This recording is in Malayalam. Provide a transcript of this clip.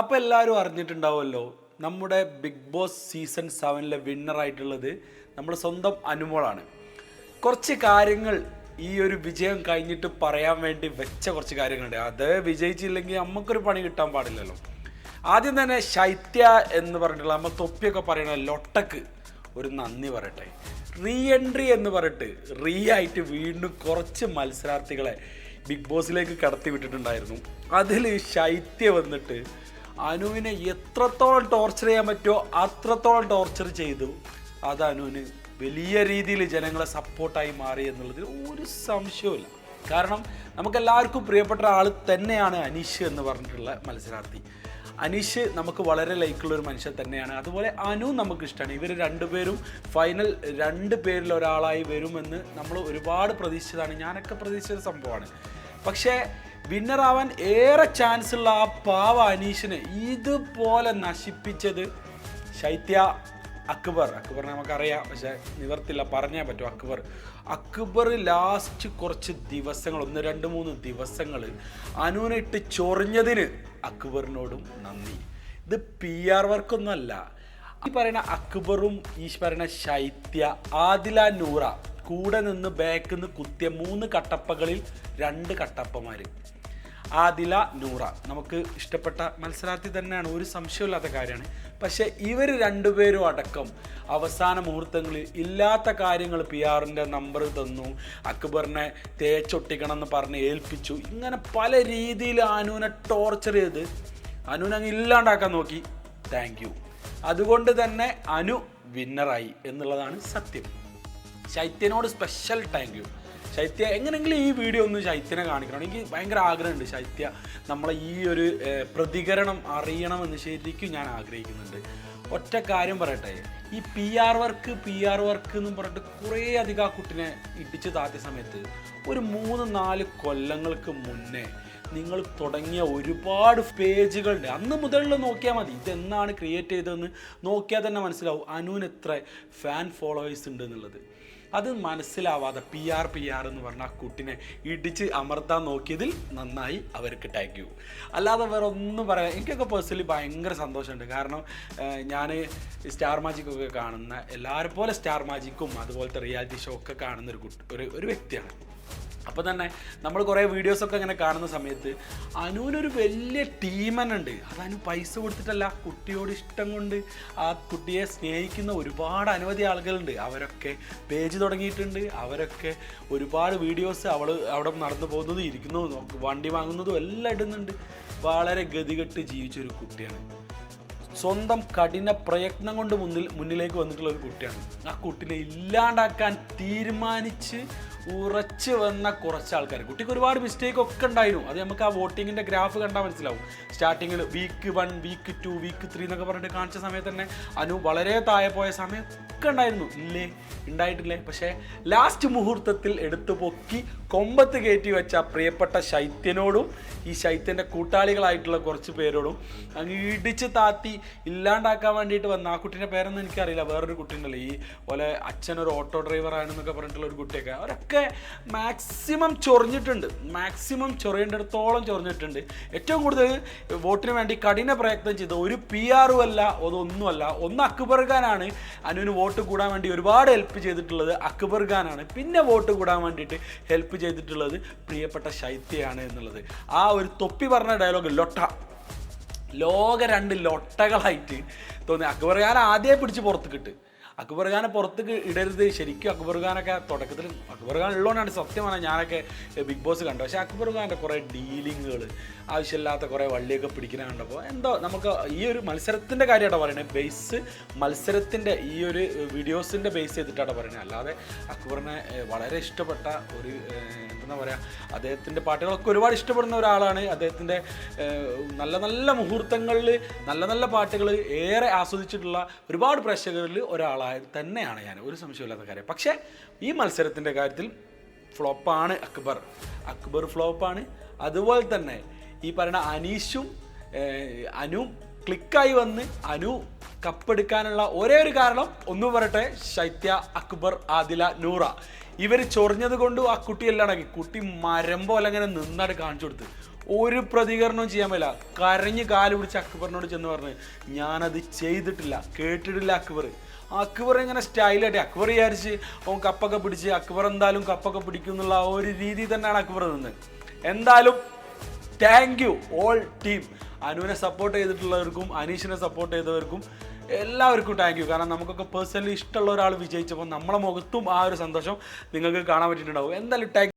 അപ്പോൾ എല്ലാവരും അറിഞ്ഞിട്ടുണ്ടാവുമല്ലോ നമ്മുടെ ബിഗ് ബോസ് സീസൺ സെവനിലെ വിന്നറായിട്ടുള്ളത് നമ്മുടെ സ്വന്തം അനുമോളാണ്. കുറച്ച് കാര്യങ്ങൾ ഈ ഒരു വിജയം കഴിഞ്ഞിട്ട് പറയാൻ വേണ്ടി വെച്ച കുറച്ച് കാര്യങ്ങളുണ്ട്. അത് വിജയിച്ചില്ലെങ്കിൽ നമുക്കൊരു പണി കിട്ടാൻ പാടില്ലല്ലോ. ആദ്യം തന്നെ ശൈത്യ എന്ന് പറഞ്ഞിട്ടുള്ള നമ്മൾ തൊപ്പിയൊക്കെ പറയണ ലൊട്ടക്ക് ഒരു നന്ദി പറയട്ടെ. റീ എൻട്രി എന്ന് പറഞ്ഞിട്ട് റീ ആയിട്ട് വീണ്ടും കുറച്ച് മത്സരാർത്ഥികളെ ബിഗ് ബോസിലേക്ക് കടത്തി വിട്ടിട്ടുണ്ടായിരുന്നു അതിൽ ശൈത്യ വന്നിട്ട് അനുവിനെ എത്രത്തോളം ടോർച്ചർ ചെയ്യാൻ പറ്റുമോ അത്രത്തോളം ടോർച്ചർ ചെയ്തു. അത് അനുവിന് വലിയ രീതിയിൽ ജനങ്ങളെ സപ്പോർട്ടായി മാറി എന്നുള്ളതിൽ ഒരു സംശയവുമില്ല. കാരണം നമുക്കെല്ലാവർക്കും പ്രിയപ്പെട്ട ആൾ തന്നെയാണ് അനീഷ് എന്ന് പറഞ്ഞിട്ടുള്ള മത്സരാർത്ഥി. അനീഷ് നമുക്ക് വളരെ ലൈക്കുള്ള ഒരു മനുഷ്യൻ തന്നെയാണ്. അതുപോലെ അനു നമുക്ക് ഇഷ്ടമാണ് ഇവർ രണ്ടുപേരും ഫൈനൽ രണ്ട് പേരിൽ ഒരാളായി വരുമെന്ന് നമ്മൾ ഒരുപാട് പ്രതീക്ഷിച്ചതാണ്. ഞാനൊക്കെ പ്രതീക്ഷിച്ച സംഭവമാണ്. പക്ഷേ വിന്നറാവാൻ ഏറെ ചാൻസ് ഉള്ള ആ പാവ അനീഷിനെ ഇതുപോലെ നശിപ്പിച്ചത് ശൈത്യ അക്ബർ. അക്ബറിനെ നമുക്കറിയാം പക്ഷെ നിവർത്തില്ല പറഞ്ഞേ പറ്റൂ അക്ബർ. അക്ബർ ലാസ്റ്റ് കുറച്ച് ദിവസങ്ങൾ ഒന്ന് രണ്ട് മൂന്ന് ദിവസങ്ങൾ അനുവിനെ ചൊറിഞ്ഞതിന് അക്ബറിനോടും നന്ദി. ഇത് പി ആർ വർക്കൊന്നുമല്ല. ഈ പറയുന്ന അക്ബറും ഈ പറയുന്ന ശൈത്യ ആദില നൂറ കൂടെ നിന്ന് ബാക്കിൽ നിന്ന് കുത്തിയ മൂന്ന് കട്ടപ്പകളിൽ രണ്ട് കട്ടപ്പമാർ ആദില നൂറ. നമുക്ക് ഇഷ്ടപ്പെട്ട മത്സരാർത്ഥി തന്നെയാണ്. ഒരു സംശയമില്ലാത്ത കാര്യമാണ്. പക്ഷേ ഇവർ രണ്ടുപേരും അടക്കം അവസാന മുഹൂർത്തങ്ങളിൽ ഇല്ലാത്ത കാര്യങ്ങൾ പി ആറിന്റെ നമ്പർ തന്നു. അക്ബറിനെ തേച്ചൊട്ടിക്കണം എന്ന് പറഞ്ഞ് ഏൽപ്പിച്ചു. ഇങ്ങനെ പല രീതിയിൽ അനുവിനെ ടോർച്ചർ ചെയ്ത് അനുവിനെ അങ്ങ് ഇല്ലാണ്ടാക്കാൻ നോക്കി. താങ്ക് യു അതുകൊണ്ട് തന്നെ അനു വിന്നറായി എന്നുള്ളതാണ് സത്യം. ശൈത്യനോട് സ്പെഷ്യൽ താങ്ക് യു ശൈത്യ എങ്ങനെയെങ്കിലും ഈ വീഡിയോ ഒന്ന് ശൈത്യനെ കാണിക്കണം. എനിക്ക് ഭയങ്കര ആഗ്രഹമുണ്ട് ശൈത്യ. നമ്മളെ ഈ ഒരു പ്രതികരണം അറിയണമെന്ന് ശരിക്കും ഞാൻ ആഗ്രഹിക്കുന്നുണ്ട്. ഒറ്റ കാര്യം പറയട്ടെ. ഈ P R work P R work എന്ന് പറഞ്ഞിട്ട് കുറേ അധികം ആ കുട്ടിനെ ഇടിച്ച് താത്തിയ സമയത്ത് ഒരു മൂന്ന് നാല് കൊല്ലങ്ങൾക്ക് മുന്നേ നിങ്ങൾ തുടങ്ങിയ ഒരുപാട് പേജുകളുണ്ട്. അന്ന് മുതലുള്ള നോക്കിയാൽ മതി. ഇതെന്നാണ് ക്രിയേറ്റ് ചെയ്തതെന്ന് നോക്കിയാൽ തന്നെ മനസ്സിലാവും. അനുവിന് എത്ര ഫാൻ ഫോളോവേഴ്സ് ഉണ്ട് എന്നുള്ളത്. അത് മനസ്സിലാവാതെ പി ആർ പി ആർ എന്ന് പറഞ്ഞ ആ കുട്ടിനെ ഇടിച്ച് അമർത്താൻ നോക്കിയതിൽ നന്നായി അവർക്ക് ടാങ്ക് യു അല്ലാതെ വേറെ ഒന്നും പറയാം എനിക്കൊക്കെ പേഴ്സണലി ഭയങ്കര സന്തോഷമുണ്ട്. കാരണം ഞാൻ സ്റ്റാർ മാജിക്കൊക്കെ കാണുന്ന എല്ലാവരും പോലെ സ്റ്റാർ മാജിക്കും അതുപോലത്തെ റിയാലിറ്റി ഷോ ഒക്കെ കാണുന്ന ഒരു കുട്ടി ഒരു ഒരു വ്യക്തിയാണ്. അപ്പോൾ തന്നെ നമ്മൾ കുറേ വീഡിയോസൊക്കെ ഇങ്ങനെ കാണുന്ന സമയത്ത് അനുവിനൊരു വലിയ ടീമനുണ്ട്. അത് അനു പൈസ കൊടുത്തിട്ടല്ല കുട്ടിയോട് ഇഷ്ടം കൊണ്ട് ആ കുട്ടിയെ സ്നേഹിക്കുന്ന ഒരുപാട് അനവധി ആളുകളുണ്ട്. അവരൊക്കെ പേജ് തുടങ്ങിയിട്ടുണ്ട്. അവരൊക്കെ ഒരുപാട് വീഡിയോസ് അവൾ അവിടെ നടന്നു പോകുന്നതും ഇരിക്കുന്നതും വണ്ടി വാങ്ങുന്നതും എല്ലാം ഇടുന്നുണ്ട്. വളരെ ഗതികെട്ട് ജീവിച്ചൊരു കുട്ടിയാണ്. സ്വന്തം കഠിന പ്രയത്നം കൊണ്ട് മുന്നിൽ മുന്നിലേക്ക് വന്നിട്ടുള്ള ഒരു കുട്ടിയാണ്. ആ കുട്ടിനെ ഇല്ലാണ്ടാക്കാൻ തീരുമാനിച്ച് ഉറച്ചു വന്ന കുറച്ച് ആൾക്കാർ കുട്ടിക്ക് ഒരുപാട് മിസ്റ്റേക്ക് ഒക്കെ ഉണ്ടായിരുന്നു. അത് നമുക്ക് ആ വോട്ടിങ്ങിന്റെ ഗ്രാഫ് കണ്ടാൽ മനസ്സിലാവും. സ്റ്റാർട്ടിങ്ങിൽ week one week two week three എന്നൊക്കെ പറഞ്ഞിട്ട് കാണിച്ച സമയത്ത് തന്നെ അനു വളരെ താഴെ പോയ സമയം ഒക്കെ ഉണ്ടായിരുന്നു. ഇല്ലേ? ഉണ്ടായിട്ടില്ലേ? പക്ഷേ ലാസ്റ്റ് മുഹൂർത്തത്തിൽ എടുത്തു പൊക്കി കൊമ്പത്ത് കയറ്റി വെച്ച പ്രിയപ്പെട്ട ശൈത്യനോടും ഈ ശൈത്യന്റെ കൂട്ടാളികളായിട്ടുള്ള കുറച്ച് പേരോടും അങ്ങ് ഇടിച്ച് താത്തി ഇല്ലാണ്ടാക്കാൻ വേണ്ടിയിട്ട് വന്ന ആ കുട്ടീന്റെ പേരൊന്നും എനിക്കറിയില്ല. വേറൊരു കുട്ടി ഉണ്ടല്ലോ ഈ പോലെ അച്ഛനൊരു ഓട്ടോ ഡ്രൈവർ ആണെന്നൊക്കെ പറഞ്ഞിട്ടുള്ള ഒരു കുട്ടിയൊക്കെ. അവരൊക്കെ മാക്സിമം ചൊറിഞ്ഞിട്ടുണ്ട്. മാക്സിമം ചൊറിയേണ്ടിടത്തോളം ചൊറിഞ്ഞിട്ടുണ്ട്. ഏറ്റവും കൂടുതൽ വോട്ടിന് വേണ്ടി കഠിന പ്രയത്നം ചെയ്ത ഒരു പി ആറും അല്ല അതൊന്നുമല്ല. ഒന്ന് അക്ബർ ഖാനാണ് അനുവിന് വോട്ട് കൂടാൻ വേണ്ടി ഒരുപാട് ഹെൽപ്പ് ചെയ്തിട്ടുള്ളത് അക്ബർ ഖാനാണ്. പിന്നെ വോട്ട് കൂടാൻ വേണ്ടിയിട്ട് ഹെൽപ്പ് ചെയ്തിട്ടുള്ളത് പ്രിയപ്പെട്ട ശൈത്യയാണ് എന്നുള്ളത്. ആ ഒരു തൊപ്പി പറഞ്ഞ ഡയലോഗ് ലൊട്ട. ലോക രണ്ട് ലൊട്ടകളായിട്ട് തോന്നി. അക്ബർ ഖാൻ ആദ്യമേ പിടിച്ച് പുറത്ത് കിട്ട്. അക്ബർ ഖാനെ പുറത്തേക്ക് ഇടരുത്. ശരിക്കും അക്ബർ ഖാനൊക്കെ തുടക്കത്തിൽ അക്ബർ ഖാൻ ഉള്ളതുകൊണ്ടാണ് സത്യമാണ് ഞാനൊക്കെ ബിഗ് ബോസ് കണ്ടു പക്ഷേ അക്ബർ ഖാന്റെ കുറേ ഡീലിങ്ങുകൾ ആവശ്യമില്ലാത്ത കുറേ വള്ളിയൊക്കെ പിടിക്കുന്ന കണ്ടപ്പോൾ എന്തോ നമുക്ക് ഈ ഒരു മത്സരത്തിന്റെ കാര്യമായിട്ടാണ് പറയുന്നത് ബേസ് മത്സരത്തിന്റെ ഈ ഒരു വീഡിയോസിന്റെ ബേസ് ചെയ്തിട്ടാണ് പറയുന്നത് അല്ലാതെ അക്ബറിനെ വളരെ ഇഷ്ടപ്പെട്ട ഒരു എന്താ പറയുക അദ്ദേഹത്തിന്റെ പാട്ടുകളൊക്കെ ഒരുപാട് ഇഷ്ടപ്പെടുന്ന ഒരാളാണ്. അദ്ദേഹത്തിന്റെ നല്ല നല്ല മുഹൂർത്തങ്ങളിൽ നല്ല നല്ല പാട്ടുകൾ ഏറെ ആസ്വദിച്ചിട്ടുള്ള ഒരുപാട് പ്രേക്ഷകരിൽ ഒരാളായി തന്നെയാണ് ഞാൻ. ഒരു സംശയമില്ലാത്ത കാര്യം. പക്ഷേ ഈ മത്സരത്തിന്റെ കാര്യത്തിൽ ഫ്ലോപ്പാണ് അക്ബർ. അക്ബർ ഫ്ലോപ്പാണ്. അതുപോലെ തന്നെ ഈ പറയുന്ന അനീഷും അനു ക്ലിക്കായി വന്ന് അനു കപ്പെടുക്കാനുള്ള ഒരേ ഒരു കാരണം ഒന്ന് പറയട്ടെ ശൈത്യ അക്ബർ ആദില നൂറ. ഇവർ ചൊറിഞ്ഞത് കൊണ്ട് ആ കുട്ടി എല്ലാം കുട്ടി മരം പോലെ അങ്ങനെ നിന്നായിട്ട് കാണിച്ചു കൊടുത്ത്. ഒരു പ്രതികരണവും ചെയ്യാൻ പറ്റില്ല. കരഞ്ഞ് കാൽ പിടിച്ച് അക്ബറിനോട് ചെന്ന് പറഞ്ഞ് ഞാനത് ചെയ്തിട്ടില്ല കേട്ടിട്ടില്ല അക്ബർ. അക്ബർ ഇങ്ങനെ സ്റ്റൈലായിട്ട് അക്ബർ വിചാരിച്ച് ഓൻ കപ്പൊക്കെ പിടിച്ച് അക്ബർ എന്തായാലും കപ്പൊക്കെ പിടിക്കും എന്നുള്ള ഒരു രീതി തന്നെയാണ് അക്ബർ നിന്ന് എന്തായാലും താങ്ക് യു ഓൾ ടീം അനുവിനെ സപ്പോർട്ട് ചെയ്തിട്ടുള്ളവർക്കും അനീഷിനെ സപ്പോർട്ട് ചെയ്തവർക്കും എല്ലാവർക്കും താങ്ക് യു കാരണം നമുക്കൊക്കെ പേഴ്സണലി ഇഷ്ടമുള്ള ഒരാൾ വിജയിച്ചപ്പോൾ നമ്മളെ മുഖത്തും ആ ഒരു സന്തോഷം നിങ്ങൾക്ക് കാണാൻ പറ്റിയിട്ടുണ്ടാവും. എന്തായാലും താങ്ക്